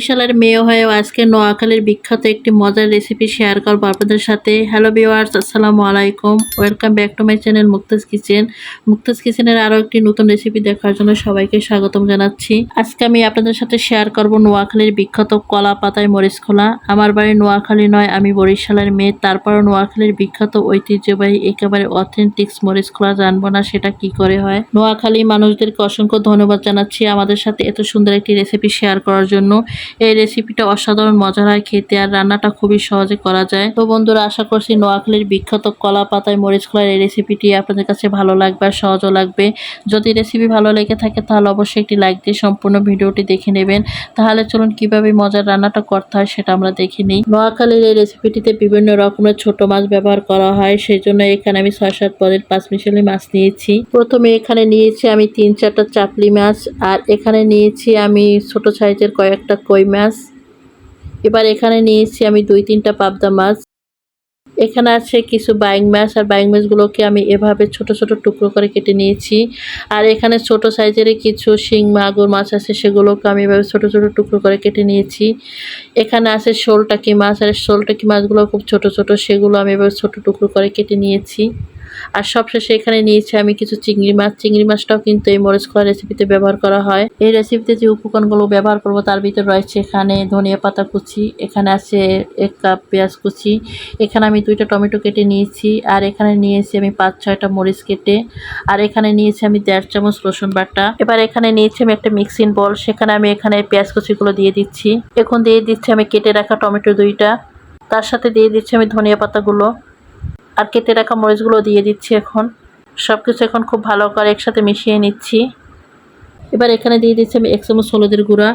বরিশালের মেয়ে হয়েও আজকে নোয়াখালীর বিখ্যাত একটি মজার রেসিপি শেয়ার করব আপনাদের সাথে। হ্যালো ভিওয়ার্স আসসালামু আলাইকুম। Welcome back to my channel Muktaz kitchen Muktaz কিচেনের আরও একটি নতুন রেসিপি দেখার জন্য সবাইকে স্বাগতম জানাচ্ছি। আজকে আমি আপনাদের সাথে শেয়ার করব নোয়াখালীর বিখ্যাত কলা পাতায় মরিচ খোলা। আমার বাড়ি নোয়াখালী নয়, আমি বরিশালের মেয়ে। তারপরও নোয়াখালীর বিখ্যাত ঐতিহ্যবাহী, একেবারে অথেন্টিক্স মরিচ খোলা জানব না, সেটা কি করে হয়? নোয়াখালী মানুষদেরকে অসংখ্য ধন্যবাদ জানাচ্ছি আমাদের সাথে এত সুন্দর একটি রেসিপি শেয়ার করার জন্য। এই রেসিপিটা অসাধারণ, মজার। হয় খেতে আর রান্নাটা খুবই সহজে করা যায়। তো বন্ধুরা, আশা করছি নোয়াখালীর বিখ্যাত কলা পাতায় মরিচ খোলার এই রেসিপিটি আপনাদের কাছে ভালো লাগবে আর সহজও লাগবে। যদি রেসিপি ভালো লেগে থাকে, তাহলে অবশ্যই একটি লাইক দিয়ে সম্পূর্ণ ভিডিওটি দেখে নেবেন। তাহলে চলুন, কীভাবে মজার রান্নাটা করতে হয় সেটা আমরা দেখে নিই। নোয়াখালীর এই রেসিপিটিতে বিভিন্ন রকমের ছোট মাছ ব্যবহার করা হয়। সেই জন্য এখানে আমি ছয় সাত পদের পাঁচ মিশালি মাছ নিয়েছি। প্রথমে এখানে নিয়েছি আমি তিন চারটা চাপলি মাছ। আর এখানে নিয়েছি আমি ছোট সাইজের কয়েকটা কই মাছ? এবার এখানে নিয়েছি আমি দুই তিনটা পাবদা মাছ। এখানে আছে কিছু বাইং মাছ, আর বাইং মাছগুলোকে আমি এভাবে ছোট ছোট টুকরো করে কেটে নিয়েছি। আর এখানে ছোট সাইজের কিছু শিং, মাগুর মাছ আছে, সেগুলোকে আমি এভাবে ছোট ছোট টুকরো করে কেটে নিয়েছি। এখানে আছে শোলটাকি মাছ, আর শোলটাকি মাছগুলো খুব ছোট ছোট, সেগুলো আমি এভাবে ছোট টুকরো করে কেটে নিয়েছি। আর সবশেষে এখানে নিয়েছি আমি কিছু চিংড়ি মাছ। চিংড়ি মাছটাও কিন্তু এই মরিচ খোলা রেসিপিতে ব্যবহার করা হয়। এই রেসিপিতে যে উপকরণগুলো ব্যবহার করব তার ভিতরে রয়েছে এখানে ধনিয়া পাতা কুচি, এখানে আছে এক কাপ পেঁয়াজ কুচি, এখানে আমি দুইটা টমেটো কেটে নিয়েছি, আর এখানে নিয়েছি আমি পাঁচ, ছয়টা মরিচ কেটে, আর এখানে নিয়েছি আমি দেড় চামচ রসুন বাটা। এবার এখানে নিয়েছি আমি একটা মিক্সিং বল সেখানে আমি এখানে পেঁয়াজ কুচিগুলো দিয়ে দিচ্ছি। এখন দিয়ে দিচ্ছি আমি কেটে রাখা টমেটো দুইটা। তার সাথে দিয়ে দিচ্ছি আমি ধনিয়া পাতাগুলো। আর কেটে রাখা মরিচগুলো দিয়ে দিচ্ছি এখন। সব কিছু এখন খুব ভালো করে একসাথে মিশিয়ে নিচ্ছি। এবার এখানে দিয়ে দিচ্ছি আমি এক চামচ হলুদের গুঁড়া।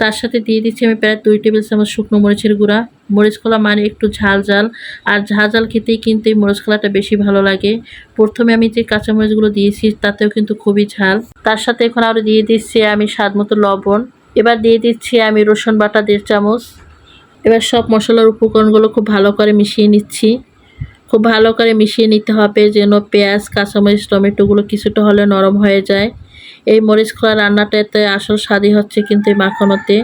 তার সাথে দিয়ে দিচ্ছি আমি প্রায় দুই টেবিল চামচ শুকনো মরিচের গুঁড়া। মরিচ কলা মানে একটু ঝাল ঝাল। আর ঝাল ঝাল খেতেই কিন্তু এই মরিচ কলাটা বেশি ভালো লাগে। প্রথমে আমি যে কাঁচা মরিচগুলো দিয়েছি, তাতেও কিন্তু খুবই ঝাল। তার সাথে এখন আরও দিয়ে দিচ্ছি আমি স্বাদ মতো লবণ। এবার দিয়ে দিচ্ছি আমি রসুন বাটা দেড় চামচ। এবার সব মশলার উপকরণগুলো খুব ভালো করে মিশিয়ে নিচ্ছি। খুব ভালো করে মিশিয়ে নিতে হবে যেন পেঁয়াজ, কাঁচামরিচ, টমেটোগুলো কিছুটা হলে নরম হয়ে যায়। এই মরিচ খোলা রান্নাটাতে আসল স্বাদই হচ্ছে কিন্তু এই মাখানোতে।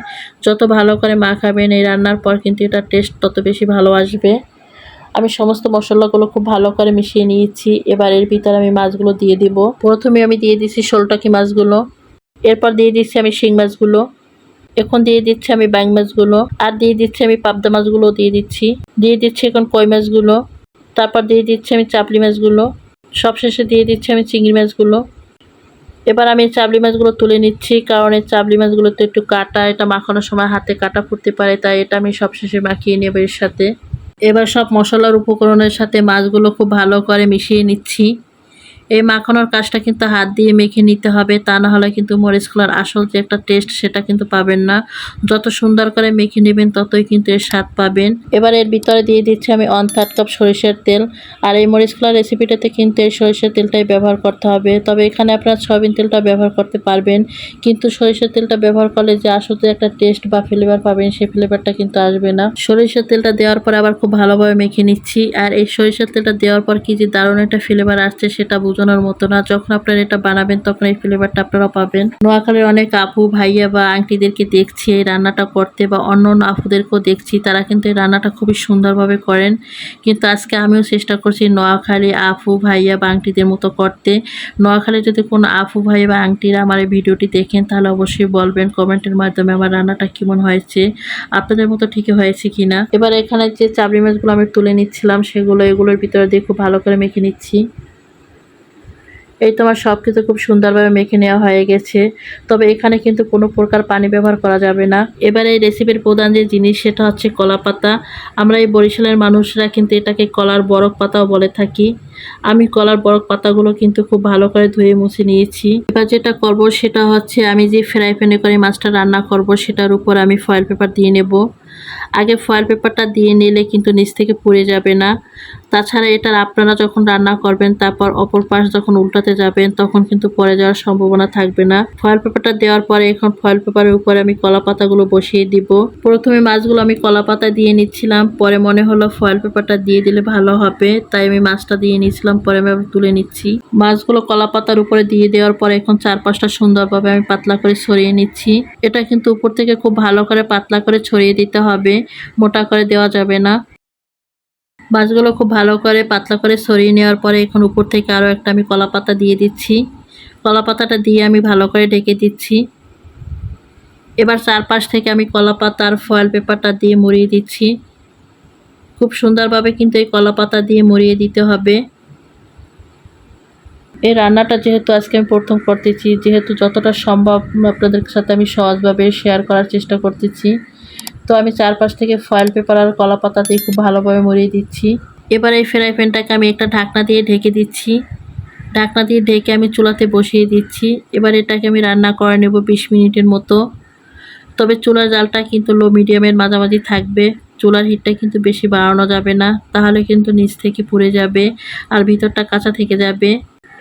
যত ভালো করে মাখাবেন এই রান্নার পর কিন্তু এটা টেস্ট তত বেশি ভালো আসবে। আমি সমস্ত মশলাগুলো খুব ভালো করে মিশিয়ে নিয়েছি। এবার এর ভিতরে আমি মাছগুলো দিয়ে দিব। প্রথমে আমি দিয়ে দিচ্ছি শোলটাকি মাছগুলো। এরপর দিয়ে দিচ্ছি আমি শিং মাছগুলো। এখন দিয়ে দিচ্ছি আমি ব্যাং মাছগুলো। আর দিয়ে দিচ্ছি আমি পাবদা মাছগুলো দিয়ে দিচ্ছি। দিয়ে দিচ্ছি এখন কই মাছগুলো। তারপর দিয়ে দিচ্ছি আমি চাপলি মাছগুলো। সবশেষে দিয়ে দিচ্ছি আমি চিংড়ি মাছগুলো। এবার আমি চাপলি মাছগুলো তুলে নিচ্ছি, কারণ এই চাপলি মাছগুলোতে একটু কাটা, এটা মাখানোর সময় হাতে কাটা ফুটতে পারে, তাই এটা আমি সবশেষে মাখিয়ে নেব এর সাথে। এবার সব মশলার উপকরণের সাথে মাছগুলো খুব ভালো করে মিশিয়ে নিচ্ছি। এই মাখানোর কাজটা কিন্তু হাত দিয়ে মেখে নিতে হবে, তা না হলে কিন্তু খোলার আসল যে একটা টেস্ট সেটা কিন্তু পাবেন না। যত সুন্দর করে মেখে নেবেন, ততই কিন্তু এর স্বাদ পাবেন। এবার এর ভিতরে দিয়ে দিচ্ছি আমি ওয়ান থার্ড কাপ সরিষার তেল। আর এই মরিচ খোলার রেসিপিটাতে কিন্তু এই সরিষার তেলটাই ব্যবহার করতে হবে। তবে এখানে আপনারা সয়াবিন তেলটা ব্যবহার করতে পারবেন। কিন্তু সরিষার তেলটা ব্যবহার করলে যে আসলে একটা টেস্ট বা ফ্লেভার পাবেন, সেই ফ্লেভারটা কিন্তু আসবে না। সরিষার তেলটা দেওয়ার পর আবার খুব ভালোভাবে মেখে নিচ্ছি। আর এই সরিষার তেলটা দেওয়ার পর কি যে দারুণ একটা ফ্লেভার আসছে, সেটা বোঝানোর মতো না। যখন আপনারা এটা বানাবেন, তখন এই ফ্লেভারটা আপনারা পাবেন। নোয়াখালীর অনেক আপু, ভাইয়া বা আংটিদেরকে দেখছি, এই রান্নাটা করতে বা অন্য অন্য আপুদেরকেও দেখছি, তারা কিন্তু এই রান্নাটা খুবই সুন্দরভাবে করেন। কিন্তু আজকে আমিও চেষ্টা করছি নোয়াখালী আফু ভাইয়া বা আংটিদের মতো করতে। নোয়াখালী যদি কোনো আফু ভাইয়া বা আংটিরা আমার এই ভিডিওটি দেখেন, তাহলে অবশ্যই বলবেন, কমেন্টের মাধ্যমে আমার রান্নাটা কেমন হয়েছে, আপনাদের মতো ঠিকই হয়েছে কিনা। এবার এখানে যে চাবড়ি মাছগুলো আমি তুলে নিচ্ছিলাম, সেগুলো এগুলোর ভিতরে দিয়ে খুব ভালো করে মেখে নিচ্ছি। এই তোমার সব কিছু খুব সুন্দরভাবে মেখে নেওয়া হয়ে গেছে। তবে এখানে কিন্তু কোনো প্রকার পানি ব্যবহার করা যাবে না। এবার এই রেসিপির প্রধান যে জিনিস, সেটা হচ্ছে কলা পাতা। আমরা এই বরিশালের মানুষরা কিন্তু এটাকে কলার বরফ পাতাও বলে থাকি। আমি কলার বরফ পাতাগুলো কিন্তু খুব ভালো করে ধুয়ে মুছে নিয়েছি। এবার যেটা করব, সেটা হচ্ছে আমি যে ফ্রাই প্যানে করে মাছটা রান্না করব, সেটার উপর আমি ফয়েল পেপার দিয়ে নেব। আগে ফয়েল পেপারটা দিয়ে নিলে কিন্তু নিচ থেকে পুড়ে যাবে না। তাছাড়া এটার আপনারা যখন রান্না করবেন, তারপর অপর পাশ যখন উল্টাতে যাবেন, তখন কিন্তু পরে যাওয়ার সম্ভাবনা থাকবে না। ফয়েল পেপারটা দেওয়ার পরে এখন ফয়েল পেপারের উপরে আমি কলা পাতাগুলো বসিয়ে দিব। প্রথমে মাছগুলো আমি কলা পাতা দিয়ে নিচ্ছিলাম, পরে মনে হলো ফয়েল পেপারটা দিয়ে দিলে ভালো হবে, তাই আমি মাছটা দিয়ে নিচ্ছিলাম পরে আমি তুলে নিচ্ছি। মাছগুলো কলা পাতার উপরে দিয়ে দেওয়ার পরে এখন চারপাশটা সুন্দরভাবে আমি পাতলা করে ছড়িয়ে নিচ্ছি। এটা কিন্তু উপর থেকে খুব ভালো করে পাতলা করে ছড়িয়ে দিতে হবে, মোটা করে দেওয়া যাবে না। মাছগুলো খুব ভালো করে পাতলা করে সরিয়ে নেওয়ার পরে এখন উপর থেকে আরও একটা আমি কলা পাতা দিয়ে দিচ্ছি। কলা পাতাটা দিয়ে আমি ভালো করে ঢেকে দিচ্ছি। এবার চারপাশ থেকে আমি কলা পাতা আর ফয়েল পেপারটা দিয়ে মুড়িয়ে দিচ্ছি। খুব সুন্দরভাবে কিন্তু এই কলা পাতা দিয়ে মুড়িয়ে দিতে হবে। এই রান্নাটা যেহেতু আজকে আমি প্রথম করতেছি, যেহেতু যতটা সম্ভব আপনাদের সাথে আমি সহজভাবে শেয়ার করার চেষ্টা করতেছি। তো আমি চারপাশ থেকে ফয়েল পেপার আর কলা পাতা দিয়ে খুব ভালোভাবে মরিয়ে দিচ্ছি। এবার এই ফ্রাই প্যানটাকে আমি একটা ঢাকনা দিয়ে ঢেকে দিচ্ছি। ঢাকনা দিয়ে ঢেকে আমি চুলাতে বসিয়ে দিচ্ছি। এবার এটাকে আমি রান্না করে নেব বিশ মিনিটের মতো। তবে চুলার জালটা কিন্তু লো মিডিয়ামের মাঝামাঝি থাকবে। চুলার হিটটা কিন্তু বেশি বাড়ানো যাবে না। তাহলে কিন্তু নিচ থেকে পুড়ে যাবে আর ভিতরটা কাঁচা থেকে যাবে।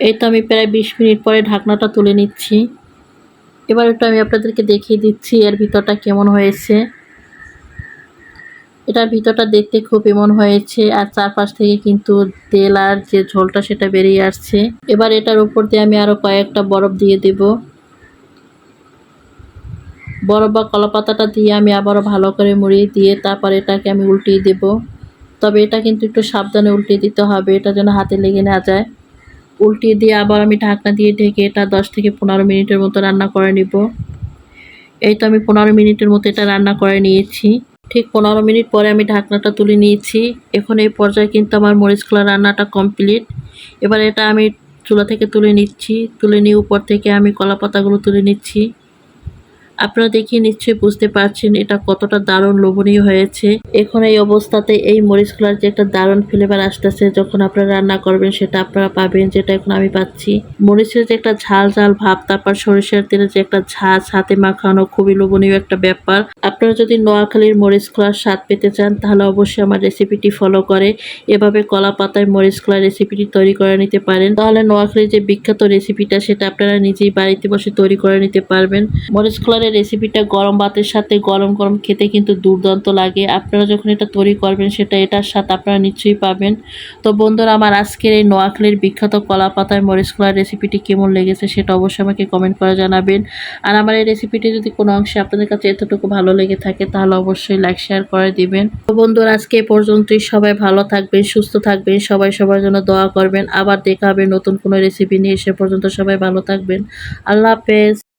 এই তো আমি প্রায় বিশ মিনিট পরে ঢাকনাটা তুলে নিচ্ছি। এবার একটু আমি আপনাদেরকে দেখিয়ে দিচ্ছি এর ভিতরটা কেমন হয়েছে। এটার ভিতরটা দেখতে খুব এমন হয়েছে আর চারপাশ থেকে কিন্তু তেল আর যে ঝোলটা সেটা বেরিয়ে আসছে। এবার এটার উপর দিয়ে আমি আরও কয়েকটা বরফ দিয়ে দেব। বরফ বা কলাপাতাটা দিয়ে আমি আবারও ভালো করে মুড়িয়ে দিয়ে তারপর এটাকে আমি উল্টিয়ে দেব। তবে এটা কিন্তু একটু সাবধানে উল্টিয়ে দিতে হবে, এটা যেন হাতে লেগে না যায়। উল্টিয়ে দিয়ে আবার আমি ঢাকনা দিয়ে ঢেকে এটা দশ থেকে পনেরো মিনিটের মতো রান্না করে নিব। এই তো আমি পনেরো মিনিটের মতো এটা রান্না করে নিয়েছি। ঠিক পনেরো মিনিট পরে আমি ঢাকনাটা তুলে নিয়েছি। এখন এই পর্যায়ে কিন্তু আমার মরিচ খোলা রান্নাটা কমপ্লিট। এবার এটা আমি চুলা থেকে তুলে নিচ্ছি। তুলে নিয়ে উপর থেকে আমি কলা পাতাগুলো তুলে নিচ্ছি। আপনারা দেখিয়ে নিশ্চয়ই বুঝতে পারছেন এটা কতটা দারুণ লোভনীয় হয়েছে। এখন এই অবস্থাতে এই মরিচ খোলার যে একটা দারুণ ফ্লেভার আসতেছে, যখন আপনারা রান্না করবেন সেটা আপনারা পাবেন, যেটা এখন আমি পাচ্ছি। মরিচের যে একটা ঝাল ঝাল ভাব, তারপর সরিষার তেলের যে একটা ঝাঁজ হাতে মাখানো খুবই লোভনীয় একটা ব্যাপার। আপনারা যদি নোয়াখালীর মরিচ খোলার স্বাদ পেতে চান, তাহলে অবশ্যই আমার রেসিপিটি ফলো করে, এভাবে কলা পাতায় মরিচ খোলার রেসিপিটি তৈরি করে নিতে পারেন। তাহলে নোয়াখালীর যে বিখ্যাত রেসিপিটা সেটা আপনারা নিজেই বাড়িতে বসে তৈরি করে নিতে পারবেন। মরিচ খোলার রেসিপিটা গরম ভাতের সাথে গরম গরম খেতে কিন্তু দুর্দান্ত লাগে। আপনারা যখন এটা তৈরি করবেন, সেটা এটার সাথে আপনারা নিশ্চয়ই পাবেন। তো বন্ধুরা, আমার আজকের এই নোয়াখালীর বিখ্যাত কলা পাতায় মরিচ খোলার রেসিপিটি কেমন লেগেছে সেটা অবশ্যই আমাকে কমেন্ট করে জানাবেন। আর আমার এই রেসিপিটি যদি কোনো অংশে আপনাদের কাছে এতটুকু ভালো লেগে থাকে, তাহলে অবশ্যই লাইক শেয়ার করে দিবেন। তো বন্ধুরা, আজকে এ পর্যন্তই। সবাই ভালো থাকবেন, সুস্থ থাকবেন, সবাই সবার জন্য দোয়া করবেন। আবার দেখা হবে নতুন কোনো রেসিপি নিয়ে। সে পর্যন্ত সবাই ভালো থাকবেন। আল্লাহ হাফেজ।